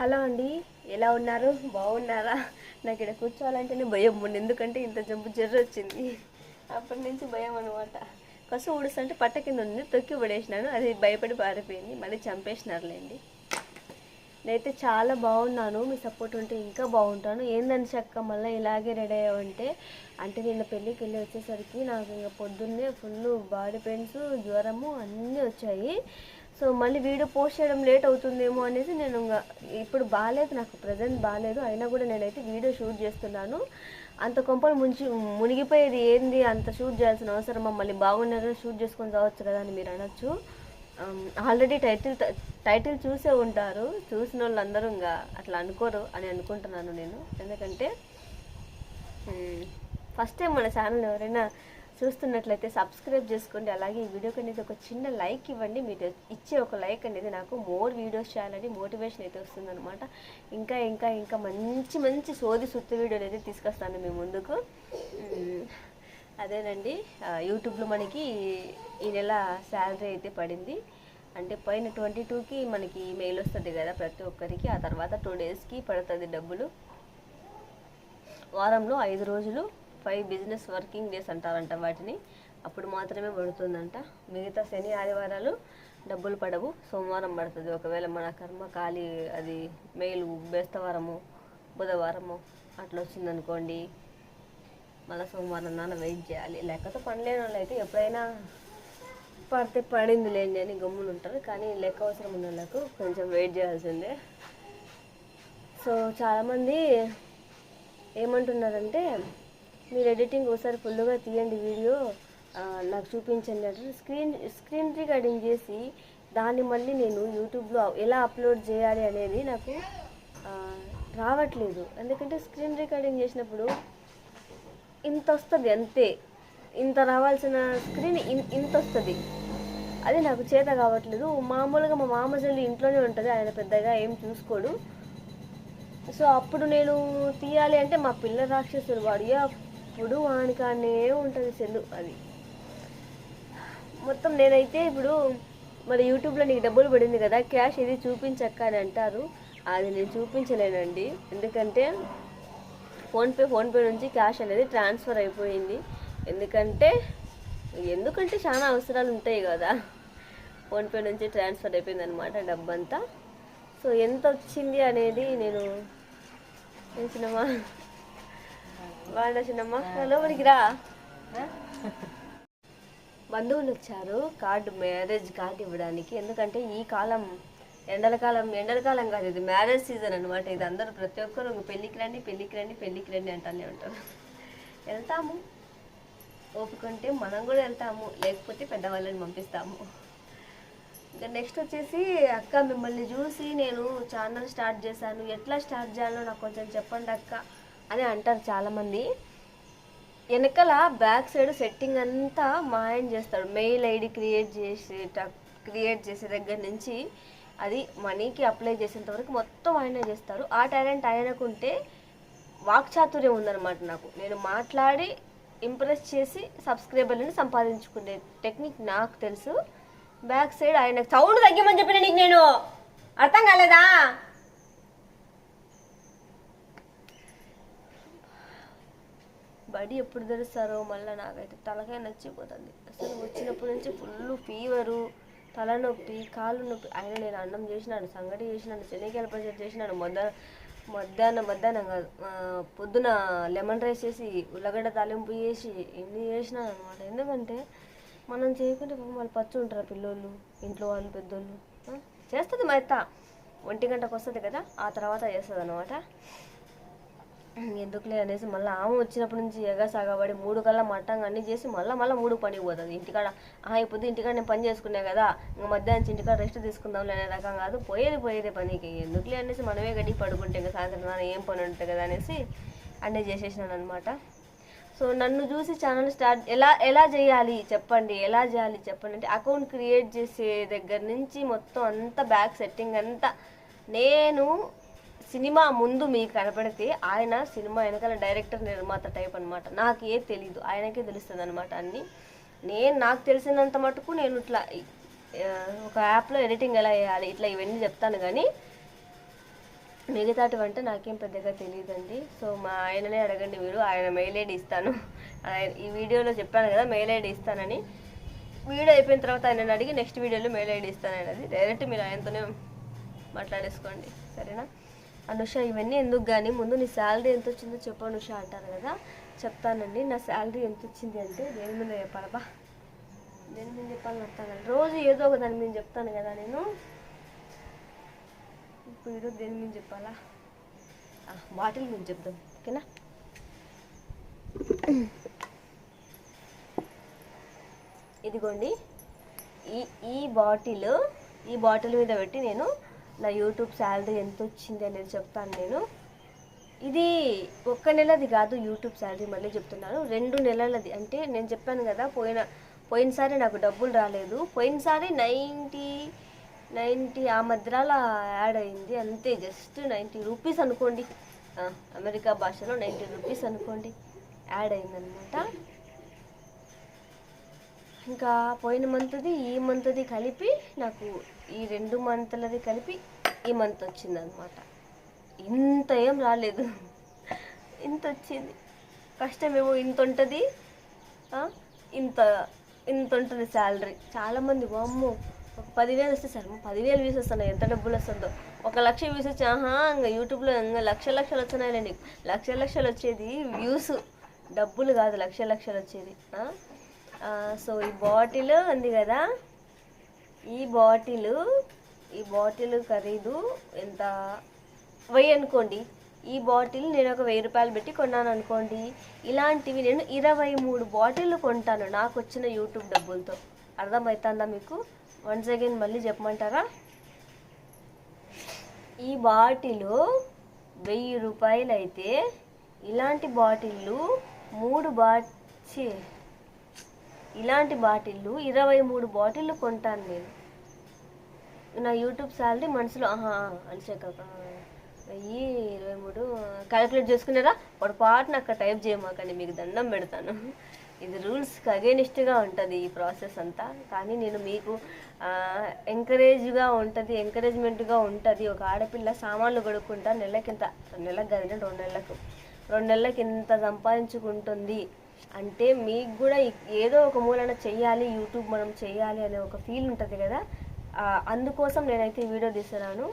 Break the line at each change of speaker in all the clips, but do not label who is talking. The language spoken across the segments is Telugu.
హలో అండి ఎలా ఉన్నారు? బాగున్నారా? నాకు ఇక్కడ కూర్చోవాలంటేనే భయం ఉండి ఎందుకంటే ఇంత జంపు జర్ర వచ్చింది. అప్పటి నుంచి భయం అనమాట కసు ఊడుస్తుంటే పట్ట కింద ఉంది తొక్కి పడేసినాను అది భయపడి పారిపోయింది మళ్ళీ చంపేసినారులేండి. నేనైతే చాలా బాగున్నాను మీ సపోర్ట్ ఉంటే ఇంకా బాగుంటాను. ఏందని చక్క మళ్ళీ ఇలాగే రెడీ అయ్యావంటే? అంటే నిన్న పెళ్ళికి వెళ్ళి వచ్చేసరికి నాకు ఇంకా పొద్దున్నే ఫుల్ బాడీ పెయిన్స్ జ్వరము అన్నీ వచ్చాయి. సో మళ్ళీ వీడియో పోస్ట్ చేయడం లేట్ అవుతుందేమో అనేసి నేను ఇంకా ఇప్పుడు బాగాలేదు నాకు ప్రజెంట్ బాగాలేదు అయినా కూడా నేనైతే వీడియో షూట్ చేస్తున్నాను. అంత కొంపలు ముంచి మునిగిపోయేది ఏంది? అంత షూట్ చేయాల్సిన అవసరమా? మళ్ళీ బాగున్నారు షూట్ చేసుకొని రావచ్చు కదా అని మీరు అనొచ్చు. ఆల్రెడీ టైటిల్ టైటిల్ చూసే ఉంటారు. చూసిన వాళ్ళు అందరూ ఇంకా అట్లా అనుకోరు అని అనుకుంటున్నాను నేను. ఎందుకంటే ఫస్ట్ టైం మన ఛానల్ ఎవరైనా చూస్తున్నట్లయితే సబ్స్క్రైబ్ చేసుకోండి. అలాగే ఈ వీడియోకి అనేది ఒక చిన్న లైక్ ఇవ్వండి. మీరు ఇచ్చే ఒక లైక్ అనేది నాకు మోర్ వీడియోస్ చేయాలని మోటివేషన్ అయితే వస్తుందన్నమాట. ఇంకా ఇంకా ఇంకా మంచి మంచి సోది సుత్తు వీడియోలు అయితే తీసుకొస్తాను మీ ముందుకు. అదేనండి. యూట్యూబ్లో మనకి ఈ నెల శాలరీ అయితే పడింది. అంటే పైన ట్వంటీ టూకి మనకి మెయిల్ వస్తుంది కదా ప్రతి ఒక్కరికి. ఆ తర్వాత టూ డేస్కి పడుతుంది డబ్బులు. వారంలో ఐదు రోజులు ఫైవ్ బిజినెస్ వర్కింగ్ డేస్ అంటారంట వాటిని. అప్పుడు మాత్రమే పడుతుందంట. మిగతా శని ఆదివారాలు డబ్బులు పడవు సోమవారం పడుతుంది. ఒకవేళ మన కర్మ ఖాళీ అది మెయిల్ బేస్తవారము బుధవారము అట్లా వచ్చిందనుకోండి మళ్ళీ సోమవారం నాన్న వెయిట్ చేయాలి. లేకపోతే పనిలేని వాళ్ళు అయితే ఎప్పుడైనా పడితే పడింది లేని అని గమ్ములు ఉంటారు. కానీ లెక్క అవసరం ఉన్న వాళ్ళకు కొంచెం వెయిట్ చేయాల్సిందే. సో చాలామంది ఏమంటున్నారంటే మీరు ఎడిటింగ్ ఒకసారి ఫుల్గా తీయండి వీడియో. నాకు చూపించండి అంటే స్క్రీన్ స్క్రీన్ రికార్డింగ్ చేసి దాన్ని మళ్ళీ నేను యూట్యూబ్లో ఎలా అప్లోడ్ చేయాలి అనేది నాకు రావట్లేదు. ఎందుకంటే స్క్రీన్ రికార్డింగ్ చేసినప్పుడు ఇంత వస్తుంది అంతే. ఇంత రావాల్సిన స్క్రీన్ ఇన్- ఇంత వస్తుంది. అది నాకు చేత కావట్లేదు. మామూలుగా మా మామ చెల్లి ఇంట్లోనే ఉంటుంది. ఆయన పెద్దగా ఏం చూసుకోడు. సో అప్పుడు నేను తీయాలి అంటే మా పిల్ల రాక్షసుడు వాడు. ఎప్పుడు వానికానే ఉంటుంది సెల్లు అది. మొత్తం నేనైతే ఇప్పుడు మరి యూట్యూబ్లో నీకు డబ్బులు పడింది కదా క్యాష్ ఇది చూపించక్క అని అంటారు. అది నేను చూపించలేనండి. ఎందుకంటే ఫోన్పే ఫోన్పే నుంచి క్యాష్ అనేది ట్రాన్స్ఫర్ అయిపోయింది. ఎందుకంటే ఎందుకంటే చాలా అవసరాలు ఉంటాయి కదా. ఫోన్పే నుంచి ట్రాన్స్ఫర్ అయిపోయింది అనమాట డబ్బంతా. సో ఎంత వచ్చింది అనేది నేను తెలిసినమా బాగున్నా చిన్నమ్మా లోపలికి రా. బంధువులు వచ్చారు కార్డు మ్యారేజ్ కార్డు ఇవ్వడానికి. ఎందుకంటే ఈ కాలం ఎండల కాలం ఎండల కాలం కాదు ఇది మ్యారేజ్ సీజన్ అనమాట ఇది అందరూ ప్రతి ఒక్కరు పెళ్ళికి రండి పెళ్ళికి రండి పెళ్ళికి రండి అంటానే ఉంటారు. వెళ్తాము. ఓపుకుంటే మనం కూడా వెళ్తాము లేకపోతే పెద్దవాళ్ళని పంపిస్తాము. ఇంకా నెక్స్ట్ వచ్చేసి అక్క మిమ్మల్ని చూసి నేను ఛానల్ స్టార్ట్ చేశాను. ఎట్లా స్టార్ట్ చేయాలో నాకు కొంచెం చెప్పండి అక్క. అని అంటారు చాలామంది. వెనకాల బ్యాక్ సైడ్ సెట్టింగ్ అంతా మా ఆయన చేస్తాడు. మెయిల్ ఐడి క్రియేట్ చేసి క్రియేట్ చేసే దగ్గర నుంచి అది మనీకి అప్లై చేసేంత వరకు మొత్తం ఆయనే చేస్తారు. ఆ టాలెంట్ ఆయనకుంటే వాక్చాతుర్యం ఉందన్నమాట నాకు. నేను మాట్లాడి ఇంప్రెస్ చేసి సబ్స్క్రైబర్లను సంపాదించుకునే టెక్నిక్ నాకు తెలుసు. బ్యాక్ సైడ్ ఆయన సౌండ్ తగ్గిమని చెప్పిన నీకు నేను. అర్థం కాలేదా? బడి ఎప్పుడు తెలుస్తారో మళ్ళీ నాకైతే తలకాయ నచ్చిపోతుంది. అసలు వచ్చినప్పటి నుంచి ఫుల్ ఫీవరు తలనొప్పి కాళ్ళు నొప్పి. ఆయన నేను అన్నం చేసినాను సంగటి చేసినాను శనగకాయల పచ్చడి చేసినాను మధ్యాహ్నం మధ్యాహ్నం మధ్యాహ్నం కాదు పొద్దున లెమన్ రైస్ చేసి ఉల్లగడ్డ తాలింపు చేసి ఎన్ని చేసినాను అనమాట ఎందుకంటే మనం చేయకుంటే వాళ్ళు పచ్చి ఉంటారు పిల్లోళ్ళు ఇంట్లో వాళ్ళు పెద్దోళ్ళు. చేస్తుంది మా ఒంటి గంటకు వస్తుంది కదా ఆ తర్వాత చేస్తుంది అనమాట ఎందుకులే అనేసి మళ్ళీ ఆమె వచ్చినప్పటి నుంచి ఎగసాగబడి మూడు కల్లా మట్టంగా అన్ని చేసి మళ్ళీ మళ్ళీ మూడు పనికి పోతుంది. ఇంటికాడ ఆ ఇప్పుడు ఇంటికాడ నేను పని చేసుకున్నా కదా ఇంకా మధ్యాహ్నం ఇంటికాడ రెస్ట్ తీసుకుందాంలే అనే రకం కాదు పోయేది పోయేదే పనికి. ఎందుకులే అనేసి మనమే గడ్డి పడుకుంటే ఇంకా సాయంత్రం ఏం పని ఉంటుంది కదా అనేసి అన్నీ చేసేసినాను అనమాట సో నన్ను చూసి ఛానల్ స్టార్ట్ ఎలా ఎలా చేయాలి చెప్పండి ఎలా చేయాలి చెప్పండి అంటే అకౌంట్ క్రియేట్ చేసే దగ్గర నుంచి మొత్తం అంతా బ్యాక్ సెట్టింగ్ అంతా నేను సినిమా ముందు మీకు కనపడితే ఆయన సినిమా వెనకాల డైరెక్టర్ నిర్మాత టైప్ అనమాట నాకు తెలీదు. ఆయనకే తెలుస్తుంది అనమాట అన్నీ. నేను నాకు తెలిసినంత మటుకు నేను ఇట్లా ఒక యాప్లో ఎడిటింగ్ ఎలా చేయాలి ఇట్లా ఇవన్నీ చెప్తాను కానీ మిగతాటివంటే నాకేం పెద్దగా తెలియదండి సో మా ఆయననే అడగండి మీరు. ఆయన మెయిల్ ఐడి ఇస్తాను. ఆయన ఈ వీడియోలో చెప్పాను కదా మెయిల్ ఐడి ఇస్తానని. వీడియో అయిపోయిన తర్వాత ఆయన అడిగి నెక్స్ట్ వీడియోలో మెయిల్ ఐడి ఇస్తాను అనేది డైరెక్ట్ మీరు ఆయనతోనే మాట్లాడేసుకోండి. సరేనా? అనుష ఇవన్నీ ఎందుకు కానీ ముందు నీ శాలరీ ఎంత వచ్చిందో చెప్పు అనుష అంటారు కదా. చెప్తానండి నా శాలరీ ఎంత వచ్చింది అంటే దేని మీద చెప్పాలబ్బా దేని మీద చెప్పాలని అర్థం రోజు ఏదో ఒక దాని మీద చెప్తాను కదా నేను. ఇప్పుడు ఈరోజు దేని మీద చెప్పాలా? బాటిల్ మీద చెప్దాం ఓకేనా? ఇదిగోండి ఈ ఈ బాటిల్ ఈ బాటిల్ మీద పెట్టి నేను నా యూట్యూబ్ శాలరీ ఎంత వచ్చింది అనేది చెప్తాను నేను. ఇది ఒక్క నెలది కాదు యూట్యూబ్ శాలరీ మళ్ళీ చెప్తున్నాను. రెండు నెలలది. అంటే నేను చెప్పాను కదా పోయిన పోయినసారి నాకు డబ్బులు రాలేదు. పోయినసారి నైంటీ నైంటీ ఆ మధ్యలో యాడ్ అయింది. అంతే జస్ట్ నైంటీ రూపీస్ అనుకోండి. అమెరికా భాషలో నైంటీ రూపీస్ అనుకోండి. యాడ్ అయిందనమాట. ఇంకా పోయిన మంత్ది ఈ మంత్ది కలిపి నాకు ఈ రెండు మంత్లది కలిపి ఈ మంత్ వచ్చిందనమాట ఇంత ఏం రాలేదు. ఇంత వచ్చింది. కష్టమేమో ఇంత ఉంటుంది. ఇంత ఇంత ఉంటుంది శాలరీ చాలామంది అమ్మో ఒక పదివేలు వస్తే సార్ పదివేలు వ్యూస్ వస్తున్నాయి. ఎంత డబ్బులు వస్తుందో. ఒక లక్ష వ్యూస్ వచ్చి ఆహా ఇంకా యూట్యూబ్లో ఇంకా లక్ష లక్షలు వస్తున్నాయి నీకు లక్ష లక్షలు వచ్చేది వ్యూస్ డబ్బులు కాదు లక్ష లక్షలు వచ్చేది. సో ఈ బాటిల్ ఉంది కదా? ఈ బాటిల్ ఈ బాటిల్ ఖరీదు ఎంత? వెయ్యి అనుకోండి. ఈ బాటిల్ నేను ఒక వెయ్యి రూపాయలు పెట్టి కొన్నాను అనుకోండి. ఇలాంటివి నేను ఇరవై మూడు బాటిల్ కొంటాను నాకు వచ్చిన యూట్యూబ్ డబ్బులతో. అర్థమవుతుందా మీకు? వన్స్ అగైన్ మళ్ళీ చెప్పమంటారా? ఈ బాటిల్ వెయ్యి రూపాయలు అయితే ఇలాంటి బాటిళ్ళు మూడు బాటి ఇలాంటి బాటిళ్ళు ఇరవై మూడు బాటిళ్ళు కొంటాను నేను. నా యూట్యూబ్ శాలరీ మనసులో ఆహా అనిసాక వెయ్యి ఇరవై మూడు క్యాలిక్యులేట్ చేసుకున్నారా? పొరపాటున అక్కడ టైప్ చేయమాకండి మీకు దండం పెడతాను. ఇది రూల్స్కి అగేనిస్ట్గా ఉంటుంది ఈ ప్రాసెస్ అంతా. కానీ నేను మీకు ఎంకరేజ్గా ఉంటుంది ఎంకరేజ్మెంట్గా ఉంటుంది. ఒక ఆడపిల్ల సామాన్లు కొడుకుంటా నెలకింత నెలకు కాదు రెండు నెలలకు రెండు నెలలకి ఇంత సంపాదించుకుంటుంది. అంటే మీకు కూడా ఏదో ఒక మూలన చెయ్యాలి యూట్యూబ్ మనం చెయ్యాలి అనే ఒక ఫీల్ ఉంటుంది కదా? అందుకోసం నేనైతే వీడియో తీస్తున్నాను.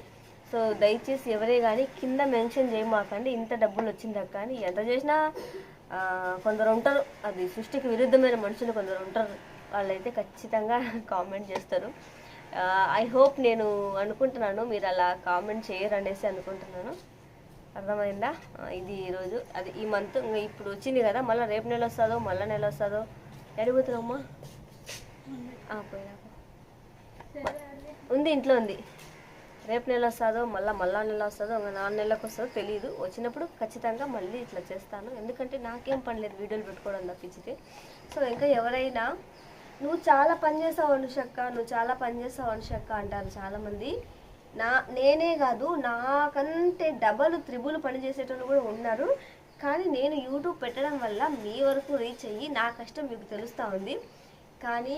సో దయచేసి ఎవరే కానీ కింద మెన్షన్ చేయమాకండి. ఇంత డబ్బులు వచ్చిందా కానీ ఎంత చేసినా కొందరు ఉంటారు. అది సృష్టికి విరుద్ధమైన మనుషులు కొందరు ఉంటారు. వాళ్ళైతే ఖచ్చితంగా కామెంట్ చేస్తారు. ఐ హోప్ నేను అనుకుంటున్నాను. మీరు అలా కామెంట్ చేయరు అనేసి అనుకుంటున్నాను. అర్థమైందా? ఇది ఈరోజు అది ఈ మంత్ ఇంకా ఇప్పుడు వచ్చింది కదా మళ్ళీ రేపు నెల వస్తుందో మళ్ళీ నెల వస్తుందో? ఎడిపోతున్నామ్మా పోయినా. ఉంది ఇంట్లో ఉంది. రేపు నెల వస్తుందో మళ్ళీ మళ్ళా నెల వస్తుందో ఇంకా నాలుగు నెలలకు వస్తుందో తెలియదు వచ్చినప్పుడు ఖచ్చితంగా మళ్ళీ ఇట్లా చేస్తాను. ఎందుకంటే నాకేం పని లేదు వీడియోలు పెట్టుకోవడం తప్పించితే. సో ఇంకా ఎవరైనా నువ్వు చాలా పని చేసావు అనుషక్క నువ్వు చాలా పని చేసావు అనుషక్క అంటారు చాలామంది. నా నేనే కాదు నాకంటే డబల్ త్రిబుల్ పని చేసేటోళ్ళు కూడా ఉన్నారు. కానీ నేను యూట్యూబ్ పెట్టడం వల్ల మీ వరకు రీచ్ అయ్యి నా కష్టం మీకు తెలుస్తూ ఉంది. కానీ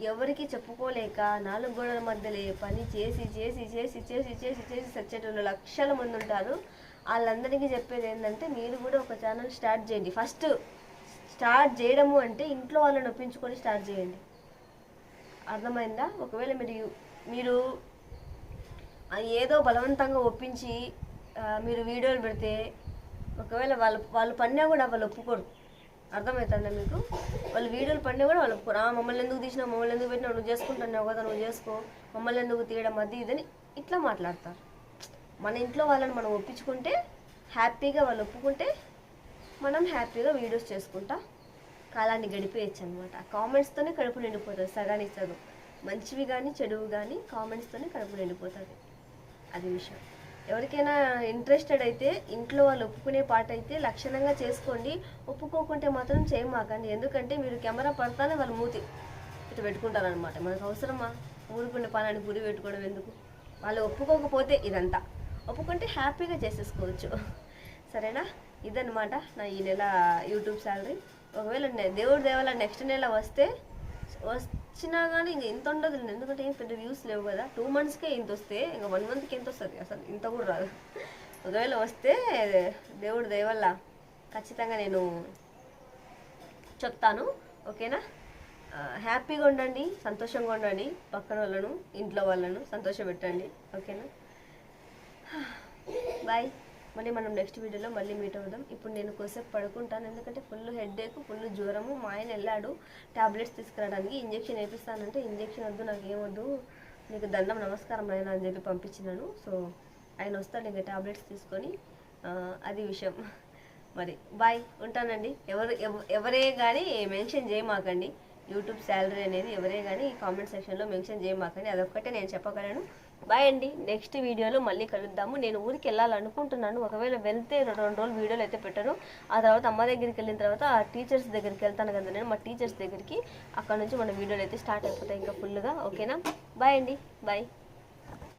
ఎవరికి చెప్పుకోలేక నాలుగు గోడల మధ్యలో పని చేసి చేసి చేసి చేసి చేసి చేసి చచ్చేటోళ్ళు లక్షల మంది ఉంటారు. వాళ్ళందరికీ చెప్పేది ఏంటంటే మీరు కూడా ఒక ఛానల్ స్టార్ట్ చేయండి. ఫస్ట్ స్టార్ట్ చేయడము అంటే ఇంట్లో వాళ్ళని ఒప్పించుకొని స్టార్ట్ చేయండి. అర్థమైందా? ఒకవేళ మీరు మీరు ఏదో బలవంతంగా ఒప్పించి మీరు వీడియోలు పెడితే ఒకవేళ వాళ్ళు వాళ్ళు పడినా కూడా వాళ్ళు ఒప్పుకోరు. అర్థమవుతుందా మీకు? వాళ్ళు వీడియోలు పడినా కూడా వాళ్ళు ఒప్పుకోరు. మమ్మల్ని ఎందుకు తీసినా మమ్మల్ని ఎందుకు పెట్టినా నువ్వు చేసుకుంటున్నావు కదా నువ్వు చేసుకో. మమ్మల్ని ఎందుకు తీయడం? అది ఇదని ఇట్లా మాట్లాడతారు. మన ఇంట్లో వాళ్ళని మనం ఒప్పించుకుంటే హ్యాపీగా వాళ్ళు ఒప్పుకుంటే మనం హ్యాపీగా వీడియోస్ చేసుకుంటా కాలాన్ని గడిపేయచ్చు అనమాట కామెంట్స్తోనే కడుపు నిండిపోతుంది. సగానికి సగం. మంచివి కానీ చెడువి కానీ కామెంట్స్తోనే కడుపు నిండిపోతుంది. అది విషయం. ఎవరికైనా ఇంట్రెస్టెడ్ అయితే ఇంట్లో వాళ్ళు ఒప్పుకునే పాట అయితే లక్షణంగా చేసుకోండి. ఒప్పుకోకుంటే మాత్రం చేయమాకండి ఎందుకంటే మీరు కెమెరా పడతానే వాళ్ళు మూతి ఇటు పెట్టుకుంటారనమాట మనకు అవసరమా? ఊరుకునే పనాన్ని గురి పెట్టుకోవడం ఎందుకు? వాళ్ళు ఒప్పుకోకపోతే ఇదంతా. ఒప్పుకుంటే హ్యాపీగా చేసేసుకోవచ్చు. సరేనా? ఇదనమాట నా ఈ నెల యూట్యూబ్ శాలరీ ఒకవేళ దేవుడు దేవుడి దేవాల నెక్స్ట్ నెల వస్తే వస్తే వచ్చినా కానీ ఇంకా ఇంత ఉండదు ఎందుకంటే ఏం పెద్ద వ్యూస్ లేవు కదా. టూ మంత్స్కే ఇంత వస్తే ఇంకా వన్ మంత్కి ఎంత వస్తుంది? అసలు ఇంత కూడా రాదు. ఒకవేళ వస్తే దేవుడు దయవల్ల ఖచ్చితంగా నేను చెప్తాను. ఓకేనా? హ్యాపీగా ఉండండి సంతోషంగా ఉండండి. పక్కన వాళ్ళను ఇంట్లో వాళ్ళను సంతోషపెట్టండి. ఓకేనా? బాయ్ మళ్ళీ మనం నెక్స్ట్ వీడియోలో మళ్ళీ మీట్ అవుదాం. ఇప్పుడు నేను కొద్దిసేపు పడుకుంటాను ఎందుకంటే ఫుల్ హెడ్ఏక్ ఫుల్ జ్వరము మా ఆయన వెళ్ళాడు టాబ్లెట్స్ తీసుకురావడానికి. ఇంజెక్షన్ వేపిస్తానంటే ఇంజెక్షన్ వద్దు నాకు ఏమొద్దు నీకు దండం నమస్కారం ఆయన అని చెప్పి పంపించినాను. సో ఆయన వస్తాడు ఇంకా టాబ్లెట్స్ తీసుకొని. అది విషయం. మరి బాయ్ ఉంటానండి. ఎవరు ఎవరే కానీ మెన్షన్ చేయమాకండి. యూట్యూబ్ శాలరీ అనేది ఎవరే కానీ కామెంట్ సెక్షన్లో మెన్షన్ చేయమాకండి. అదొక్కటే నేను చెప్పగలను. బాయ్ అండి. నెక్స్ట్ వీడియోలో మళ్ళీ కలుద్దాము. నేను ఊరికి వెళ్ళాలనుకుంటున్నాను. ఒకవేళ వెళ్తే రెండు రెండు రోజులు వీడియోలు అయితే పెట్టాను. ఆ తర్వాత అమ్మ దగ్గరికి వెళ్ళిన తర్వాత ఆ టీచర్స్ దగ్గరికి వెళ్తాను కదా నేను. మా టీచర్స్ దగ్గరికి అక్కడ నుంచి మన వీడియోలు అయితే స్టార్ట్ అయిపోతాయి ఇంకా ఫుల్గా ఓకేనా బాయ్ అండి. బాయ్